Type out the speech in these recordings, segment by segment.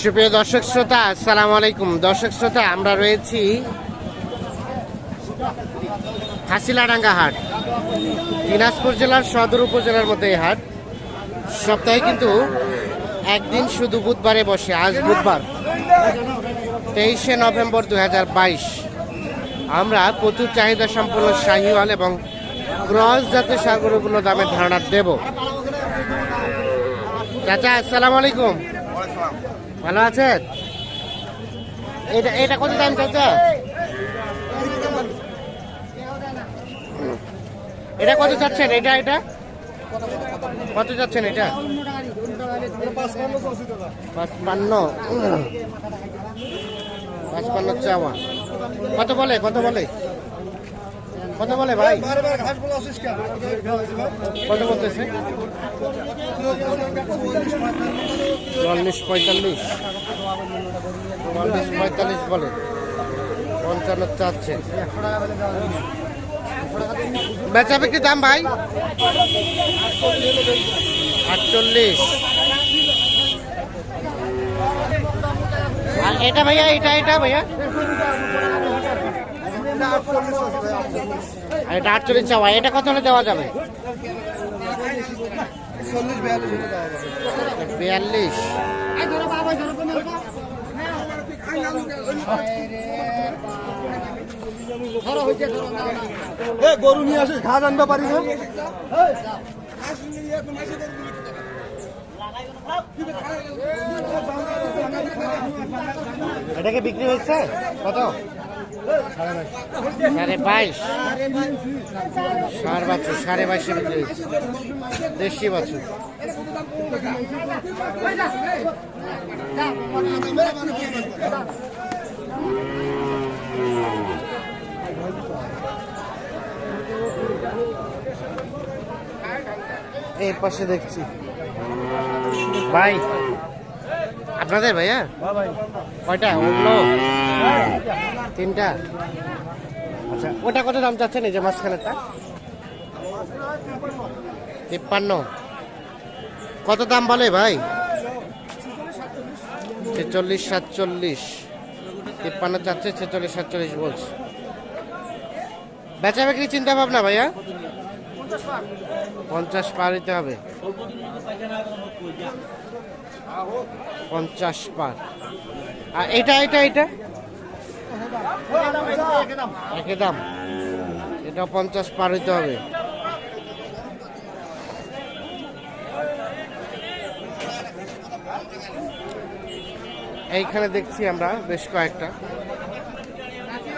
সুপ্রিয় দর্শক শ্রোতা, আসসালামু আলাইকুম। দর্শক শ্রোতা, আমরা রয়েছি হাসিলাডাঙ্গা হাট। দিনাজপুর জেলার সদর উপজেলার মধ্যে এই হাট। সপ্তাহে কিন্তু একদিন শুধু বুধবারে বসে, আজ বুধবার, তেইশে নভেম্বর দু হাজার বাইশ। আমরা প্রচুর চাহিদা সম্পন্ন শাহিওয়াল এবং ক্রস জাতের সাগরগুলো দামের ধারণা দেব। চাচা, আসসালামু আলাইকুম। ভালো আছেন? এটা এটা কত দাম চাচা? এটা কত চাচ্ছেন? এটা এটা? কত চাচ্ছেন এটা? পাঁচপান্ন। পাঁচপান্ন চাওয়া। কত বলে কত বলে? কত বলে ভাই? কত বলতেছে? চল্লিশ পঁয়তাল্লিশ। চল্লিশ পঁয়তাল্লিশ বলে। পঞ্চান্ন চাচ্ছে। বেচা বিক্রি দাম ভাই? আটচল্লিশ। আর এটা ভাইয়া এটা এটা ভাইয়া? আর এটা আটচল্লিশ চাওয়া এটা কত হলে দেওয়া যাবে? বিয়াল্লিশ এ গরু নিয়ে আসিস ঘাস আনতে পারি না? এটা কি বিক্রি হয়েছে? কত? সাড়ে বাইশ। সাড়ে বাছুর সাড়ে বাইশে বিক্রি হয়েছে। দেশি বাছুর। এই পাশে দেখছি। ভাই। আপনাদের ভাইয়া? কয়টা? ওগুলো তিনটা। আচ্ছা ওটা কত দাম চাচ্ছেন এই যে মাঝখানেরটা? তিপ্পান্ন। কত দাম বলে ভাই? ছেচল্লিশ, সাতচল্লিশ। তিপ্পান্ন চাচ্ছে, ছেচল্লিশ, সাতচল্লিশ বলছে। বেচা বিক্রি চিন্তা ভাবনা ভাইয়া? পঞ্চাশ পার হইতে হবে। পঞ্চাশ পার আর এটা এটা এটা? একই দাম। এটা পঞ্চাশ পার হইতে হবে। এইখানে দেখছি আমরা বেশ কয়েকটা।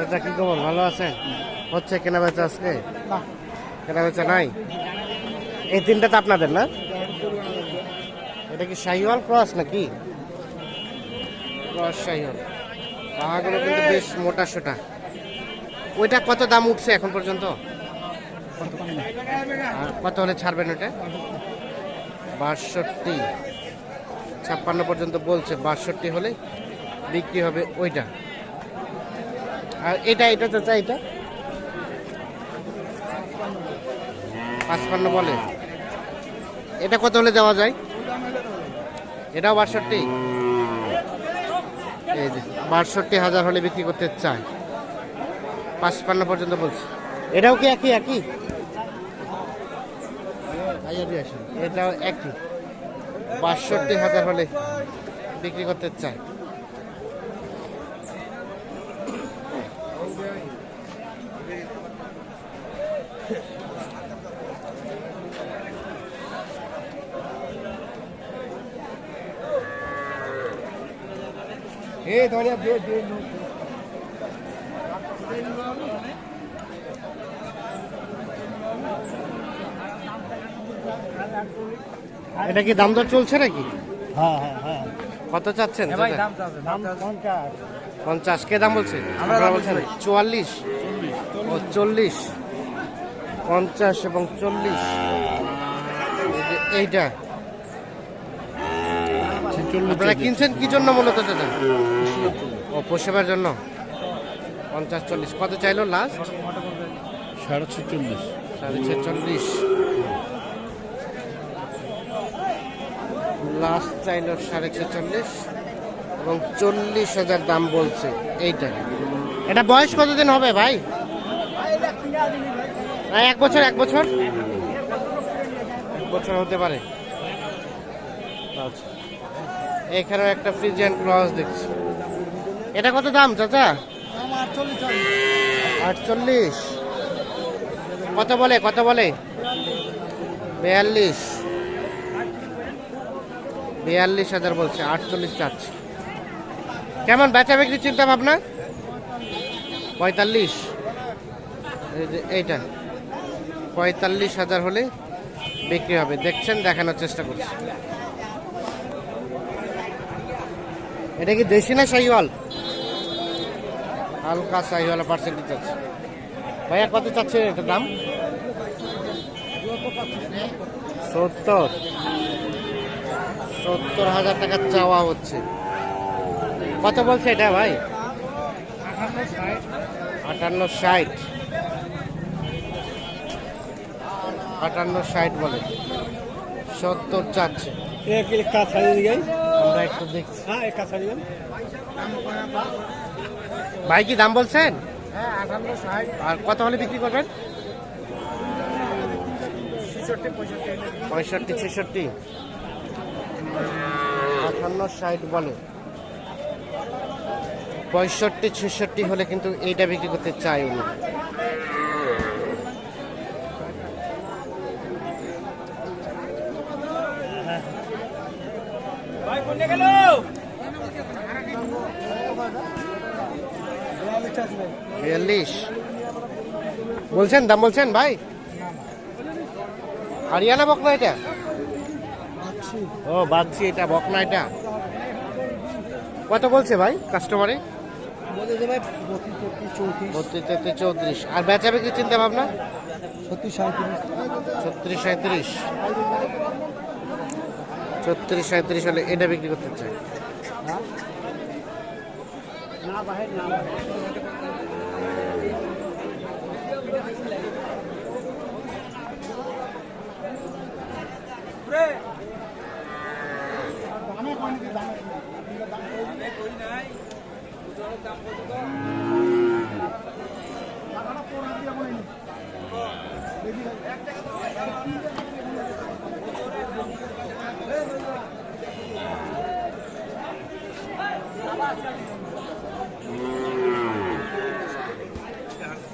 এটা কি খবর? ভালো আছে হচ্ছে কেনা বেচা আজকে? কেনা বেচা নাই? এই তিনটা তো আপনাদের না? এটা কি শাহিওয়াল ক্রস নাকি? ক্রস শাহিওয়াল। পাহাগুলো কিন্তু বেশ মোটা সোটা। ওইটা কত দাম উঠছে এখন পর্যন্ত? আর কত হলে ছাড়বেন ওটা বাষট্টি। ছাপ্পান্ন পর্যন্ত বলছে বাষট্টি হলে বিক্রি হবে ওইটা। আর এটা এটা তো চাই এটা। পাঁচপান্ন বলে। এটা কত হলে দেওয়া যায়? এটাও বাষট্টি? এই যে, বাষট্টি হাজার হলে বিক্রি করতে চায়। পাঁচপান্ন পর্যন্ত বলছি। এটাও কি একই একই? এটাও একই। বাষট্টি হাজার হলে বিক্রি করতে চায়। এটা কি দাম দর চলছে নাকি? হ্যাঁ হ্যাঁ হ্যাঁ। কত চাচ্ছেন? পঞ্চাশ। কে দাম বলছে? আমরা বলছেন চুয়াল্লিশ। ও চল্লিশ। পঞ্চাশ এবং চল্লিশ। এইটা। আপনারা কিনছেন কি জন্য মূলত দাদা ও পোষেবার জন্য। পঞ্চাশ চল্লিশ। কত চাইলো লাস্ট সাড়ে ছেচল্লিশ। সাড়ে ছেচল্লিশ। লাস্ট চাইলো সাড়ে ছেচল্লিশ এবং চল্লিশ হাজার দাম বলছে। এইটা। এটা বয়স কতদিন হবে ভাই এক বছর এক বছর? এক বছর হতে পারে। আচ্ছা। এখানেও একটা ফ্রিজিয়ান ক্রস দেখছি। এটা কত দাম, চাচা? আটচল্লিশ। কত বলে কত বলে? বিয়াল্লিশ। বিয়াল্লিশ হাজার বলছে, আটচল্লিশ চাচ্ছে। কেমন, বেচা বিক্রি চিন্তা ভাবনা? পঁয়তাল্লিশ। এইটা। পঁয়তাল্লিশ হাজার হলে বিক্রি হবে। দেখছেন, দেখানোর চেষ্টা করছি। এটা কি দেশি না শাহিওয়াল হালকা শাহিওয়ালা পার্সেন্টেজ আছে। ভাইয়া, কত চাচ্ছে এটার দাম? সত্তর। সত্তর হাজার টাকা চাওয়া হচ্ছে। কত বলছে এটা ভাই? আটান্ন ষাট। আটান্ন ষাট বলে। সত্তর চাচ্ছে। আমরা একটু দেখছি। ভাই কি দাম বলছেন? আর কত হলে বিক্রি করবেন? পঁয়ষট্টি, ছেষট্টি। আঠান্ন, ষাট বলে। পঁয়ষট্টি, ছেষট্টি হলে কিন্তু এইটা বিক্রি করতে চাই উনি। বিয়াল্লিশ। বলছেন দাম বলছেন ভাই? হারিয়ানা বকনা এটা? ও বাদছি এটা বকনা এটা। কত বলছে ভাই কাস্টমারে? চৌত্রিশ। আর বেচা বিক্রি চিন্তা ভাবনা? ছত্রিশ সাঁত্রিশ ছত্রিশ সাঁত্রিশ ছত্রিশ সাঁত্রিশ হলে এটা বিক্রি করতে চাই না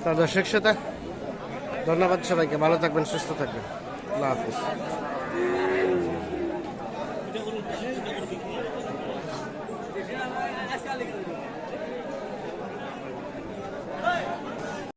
তা দর্শক শ্রোতা ধন্যবাদ সবাইকে ভালো থাকবেন সুস্থ থাকবেন। আল্লাহ হাফিজ।